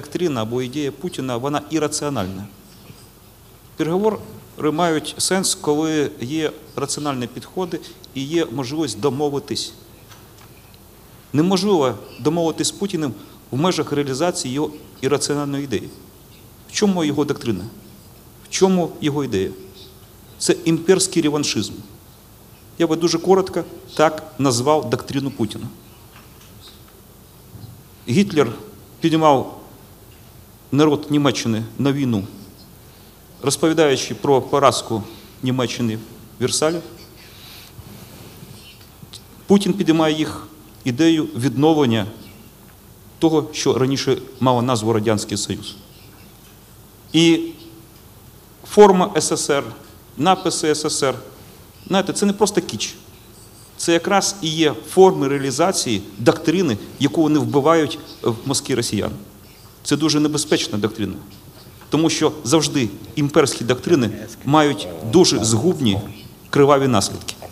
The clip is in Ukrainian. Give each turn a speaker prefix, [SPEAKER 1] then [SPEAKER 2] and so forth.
[SPEAKER 1] доктрина або ідея Путіна вона ірраціональна. Переговори мають сенс, коли є раціональні підходи і є можливість домовитись. Неможливо домовитись з Путіним в межах реалізації його ірраціональної ідеї. В чому його доктрина? В чому його ідея? Це імперський реваншизм. Я би дуже коротко так назвав доктрину Путіна. Гітлер піднімав народ Німеччини на війну, розповідаючи про поразку Німеччини в Версалі. Путін підіймає їх ідею відновлення того, що раніше мало назву Радянський Союз. І форма СССР, написи СССР, знаєте, це не просто кіч. Це якраз і є форми реалізації доктрини, яку вони вбивають в мозки росіян. Це дуже небезпечна доктрина, тому що завжди імперські доктрини мають дуже згубні криваві наслідки.